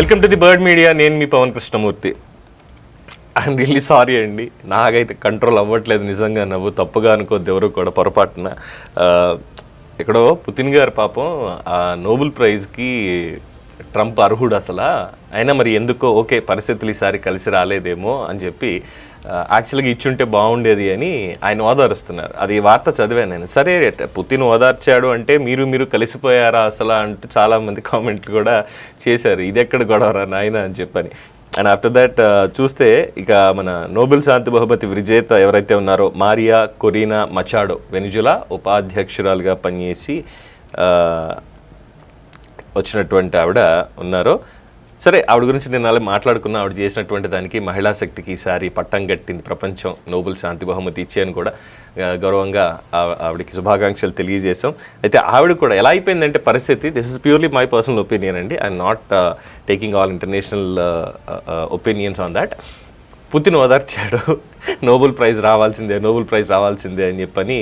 Welcome to the bird media నేను మీ Pavan Krishnamurthy. I'm really sorry అండి. నాకైతే control అవ్వట్లేదు నిజంగా నవ్వు తప్పుగా అనుకోద్ది ఎవరు కూడా పొరపాటున. ఎక్కడో పుతిన్ గారు పాపం ఆ నోబెల్ ప్రైజ్కి ట్రంప్ అర్హుడు అసలు? అయినా మరి ఎందుకో ఓకే పరిస్థితులు ఈసారి కలిసి రాలేదేమో అని చెప్పి యాక్చువల్గా ఇచ్చుంటే బాగుండేది అని ఆయన ఓదారుస్తున్నారు. అది వార్త చదివాను నేను. సరే పుతిన్ ఓదార్చాడు అంటే మీరు మీరు కలిసిపోయారా అసలు అంటూ చాలామంది కామెంట్లు కూడా చేశారు. ఇది ఎక్కడ గొడవరా నాయన అని చెప్పని. అండ్ ఆఫ్టర్ దట్ చూస్తే ఇక మన నోబెల్ శాంతి బహుమతి విజేత ఎవరైతే ఉన్నారో మారియా కొరీనా మచాడో వెనిజులా ఉపాధ్యక్షురాలుగా పనిచేసి వచ్చినటువంటి ఆవిడ ఉన్నారో. సరే ఆవిడ గురించి నేను అలా మాట్లాడుకున్నా ఆవిడ చేసినటువంటి దానికి మహిళా శక్తికి ఈసారి పట్టం కట్టింది ప్రపంచం. నోబెల్ శాంతి బహుమతి ఇచ్చేయని కూడా గౌరవంగా ఆవిడకి శుభాకాంక్షలు తెలియజేశాం. అయితే ఆవిడ కూడా ఎలా అయిపోయిందంటే పరిస్థితి this is purely my personal opinion అండి. I'm not taking all international opinions on that Putin ఓదార్చాడు. Nobel prize రావాల్సిందే నోబెల్ ప్రైజ్ రావాల్సిందే అని చెప్పని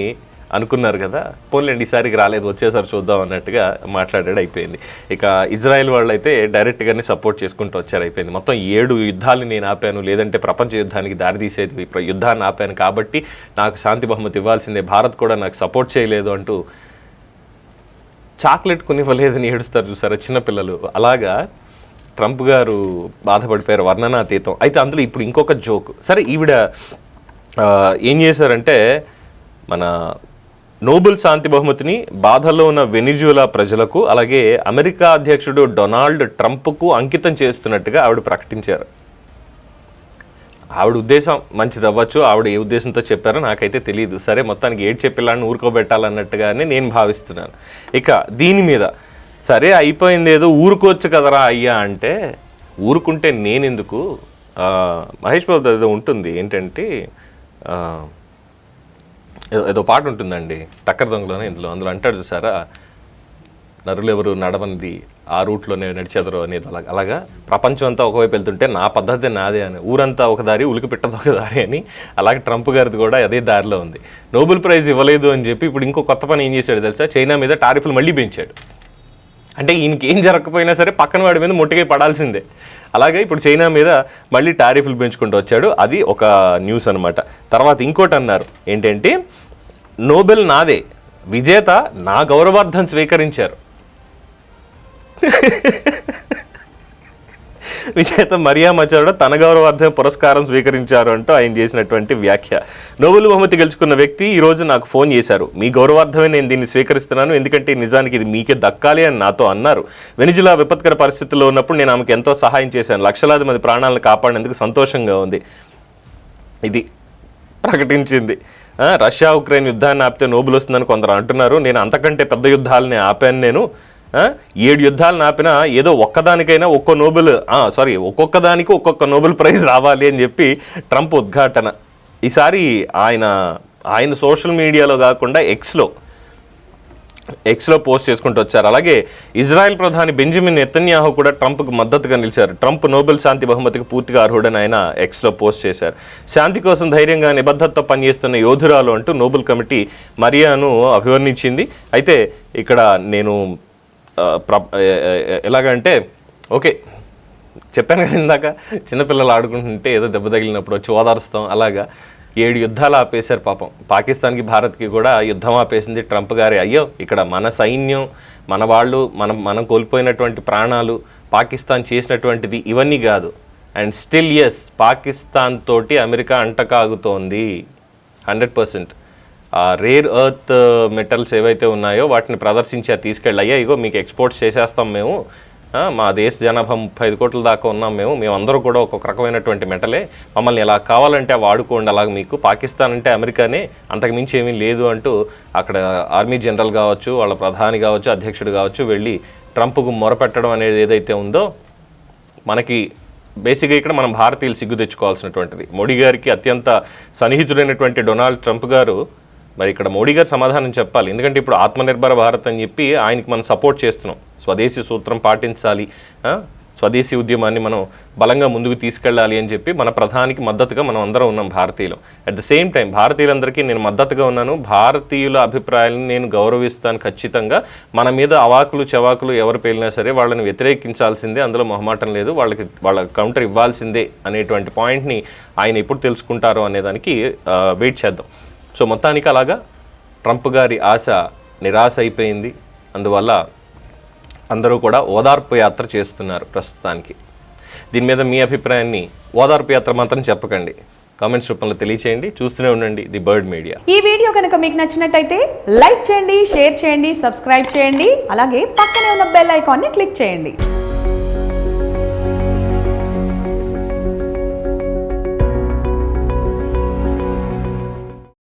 అనుకున్నారు కదా. పోన్లేండి ఈసారికి రాలేదు వచ్చేసారి చూద్దాం అన్నట్టుగా మాట్లాడాడు అయిపోయింది. ఇక ఇజ్రాయెల్ వాళ్ళు అయితే డైరెక్ట్గానే సపోర్ట్ చేసుకుంటూ వచ్చారు అయిపోయింది. మొత్తం ఏడు యుద్ధాలు నేను ఆపాను లేదంటే ప్రపంచ యుద్ధానికి దారితీసేది యుద్ధాన్ని ఆపాను కాబట్టి నాకు శాంతి బహుమతి ఇవ్వాల్సిందే భారత్ కూడా నాకు సపోర్ట్ చేయలేదు అంటూ చాక్లెట్ కొనివ్వలేదని ఏడుస్తారు చూసారా చిన్నపిల్లలు. అలాగా ట్రంప్ గారు బాధపడిపోయారు వర్ణనాతీతం. అయితే అందులో ఇప్పుడు ఇంకొక జోక్. సరే ఈవిడ ఏం చేశారంటే మన నోబెల్ శాంతి బహుమతిని బాధల్లో ఉన్న వెనిజులా ప్రజలకు అలాగే అమెరికా అధ్యక్షుడు డొనాల్డ్ ట్రంప్కు అంకితం చేస్తున్నట్టుగా ఆవిడ ప్రకటించారు. ఆవిడ ఉద్దేశం మంచిది అవ్వచ్చు ఆవిడ ఏ ఉద్దేశంతో చెప్పారో నాకైతే తెలియదు సరే మొత్తానికి ఏడ్ చెప్పేలాన్ని ఊరుకోబెట్టాలన్నట్టుగానే నేను భావిస్తున్నాను. ఇక దీని మీద సరే అయిపోయింది ఏదో ఊరుకోవచ్చు కదరా అయ్యా అంటే ఊరుకుంటే నేనెందుకు? మహేష్ బాబు ఏదో ఉంటుంది ఏంటంటే ఏదో- ఏదో పాట ఉంటుందండి టక్కర్ దొంగలోనే ఇందులో. అందులో అంటాడు చూసారా? నరులు ఎవరు నడవనిది ఆ రూట్లోనే నడిచెదరు అనేది అలాగా అలాగా ప్రపంచం అంతా ఒకవైపు వెళ్తుంటే నా పద్ధతి నాదే అని ఊరంతా ఒక దారి ఉలికి పెట్టదు ఒక దారి అని అలాగే ట్రంప్ గారిది కూడా అదే దారిలో ఉంది. నోబెల్ ప్రైజ్ ఇవ్వలేదు అని చెప్పి ఇప్పుడు ఇంకో కొత్త పని ఏం చేశాడు తెలుసా? చైనా మీద టారిఫ్లు మళ్ళీ పెంచాడు. అంటే ఈయనకి ఏం జరగకపోయినా సరే పక్కన వాడి మీద మొట్టిగా పడాల్సిందే. అలాగే ఇప్పుడు చైనా మీద మళ్ళీ టారిఫ్లు పెంచుకుంటూ వచ్చాడు. అది ఒక న్యూస్ అనమాట తర్వాత ఇంకోటి అన్నారు. ఏంటంటే నోబెల్ నాదే విజేత నా గౌరవార్థం స్వీకరించారు. విజేత మరియా మచాడో తన గౌరవార్థం పురస్కారం స్వీకరించారు అంటూ ఆయన చేసినటువంటి వ్యాఖ్య. నోబెల్ బహుమతి గెలుచుకున్న వ్యక్తి ఈరోజు నాకు ఫోన్ చేశారు. మీ గౌరవార్థమే నేను దీన్ని స్వీకరిస్తున్నాను. ఎందుకంటే నిజానికి ఇది మీకే దక్కాలి అని నాతో అన్నారు. వెనిజులా విపత్కర పరిస్థితుల్లో ఉన్నప్పుడు నేను ఆమెకు ఎంతో సహాయం చేశాను. లక్షలాది మంది ప్రాణాలను కాపాడేందుకు సంతోషంగా ఉంది. ఇది ప్రకటించింది. రష్యా ఉక్రెయిన్ యుద్ధాన్ని ఆపితే నోబుల్ వస్తుందని కొందరు అంటున్నారు. నేను అంతకంటే పెద్ద యుద్ధాలని ఆపాను నేను. ఏడు యుద్ధాలు నాపిన ఏదో ఒక్కదానికైనా ఒక్కో నోబెల్ సారీ ఒక్కొక్క దానికి ఒక్కొక్క నోబెల్ ప్రైజ్ రావాలి అని చెప్పి ట్రంప్ ఉద్ఘాటన. ఈసారి ఆయన ఆయన సోషల్ మీడియాలో కాకుండా ఎక్స్లో ఎక్స్లో పోస్ట్ చేసుకుంటూ వచ్చారు. అలాగే ఇజ్రాయెల్ ప్రధాని బెంజమిన్ నెతన్యాహు కూడా ట్రంప్కు మద్దతుగా నిలిచారు. ట్రంప్ నోబెల్ శాంతి బహుమతికి పూర్తిగా అర్హుడని ఆయన ఎక్స్లో పోస్ట్ చేశారు. శాంతి కోసం ధైర్యంగా నిబద్ధతతో పనిచేస్తున్న యోధురాలు అంటూ నోబెల్ కమిటీ మరియాను అభివర్ణించింది. అయితే ఇక్కడ నేను ఎలాగంటే ఓకే చెప్పాను కదా ఇందాక చిన్నపిల్లలు ఆడుకుంటుంటే ఏదో దెబ్బ తగిలినప్పుడు వచ్చి ఓదారుస్తాం అలాగా. ఏడు యుద్ధాలు ఆపేశారు పాపం. పాకిస్తాన్కి భారత్కి కూడా యుద్ధం ఆపేసింది ట్రంప్ గారి. అయ్యో ఇక్కడ మన సైన్యం మన వాళ్ళు మనం మనం కోల్పోయినటువంటి ప్రాణాలు పాకిస్తాన్ చేసినటువంటిది ఇవన్నీ కాదు. అండ్ స్టిల్ ఎస్ పాకిస్తాన్ తోటి America అంటకాగుతోంది. Hundred percent. Rare earth metals ఏవైతే ఉన్నాయో వాటిని ప్రదర్శించారు తీసుకెళ్ళి అయ్యా ఇగో మీకు ఎక్స్పోర్ట్స్ చేసేస్తాం మేము. మా దేశ జనాభా ముప్పై ఐదు కోట్ల దాకా ఉన్నాం మేము. మేమందరూ కూడా ఒక్కొక్క రకమైనటువంటి మెటలే మమ్మల్ని ఎలా కావాలంటే వాడుకోండి. అలాగ మీకు పాకిస్తాన్ అంటే అమెరికానే అంతకుమించి ఏమీ లేదు అంటూ అక్కడ ఆర్మీ జనరల్ కావచ్చు వాళ్ళ ప్రధాని కావచ్చు అధ్యక్షుడు కావచ్చు వెళ్ళి ట్రంప్కు మొరపెట్టడం అనేది ఏదైతే ఉందో మనకి బేసిక్గా ఇక్కడ మనం భారతీయులు సిగ్గు తెచ్చుకోవాల్సినటువంటిది. మోడీ గారికి అత్యంత సన్నిహితుడైనటువంటి డొనాల్డ్ ట్రంప్ గారు మరి ఇక్కడ మోడీ గారు సమాధానం చెప్పాలి. ఎందుకంటే ఇప్పుడు ఆత్మనిర్భర భారత్ అని చెప్పి ఆయనకి మనం సపోర్ట్ చేస్తున్నాం. స్వదేశీ సూత్రం పాటించాలి. స్వదేశీ ఉద్యమాన్ని మనం బలంగా ముందుకు తీసుకెళ్ళాలి అని చెప్పి మన ప్రధానికి మద్దతుగా మనం అందరం ఉన్నాం భారతీయులు. అట్ ద సేమ్ టైం భారతీయులందరికీ నేను మద్దతుగా ఉన్నాను. భారతీయుల అభిప్రాయాలను నేను గౌరవిస్తాను ఖచ్చితంగా. మన మీద అవాకులు చవాకులు ఎవరు పేలినా సరే వాళ్ళని వ్యతిరేకించాల్సిందే. అందులో మొహమాటం లేదు. వాళ్ళకి వాళ్ళ కౌంటర్ ఇవ్వాల్సిందే అనేటువంటి పాయింట్ని ఆయన ఎప్పుడు తెలుసుకుంటారో అనేదానికి వెయిట్ చేద్దాం. సో మొత్తానికి అలాగా ట్రంప్ గారి ఆశ నిరాశ అయిపోయింది. అందువల్ల అందరూ కూడా ఓదార్పు యాత్ర చేస్తున్నారు ప్రస్తుతానికి. దీని మీద మీ అభిప్రాయాన్ని ఓదార్పు యాత్ర మాత్రం చెప్పకండి. కామెంట్స్ రూపంలో తెలియచేయండి. చూస్తూనే ఉండండి ది బర్డ్ మీడియా. ఈ వీడియో కనుక మీకు నచ్చినట్టయితే లైక్ చేయండి షేర్ చేయండి సబ్స్క్రైబ్ చేయండి. అలాగే పక్కనే ఉన్న బెల్ ఐకాన్ని క్లిక్ చేయండి.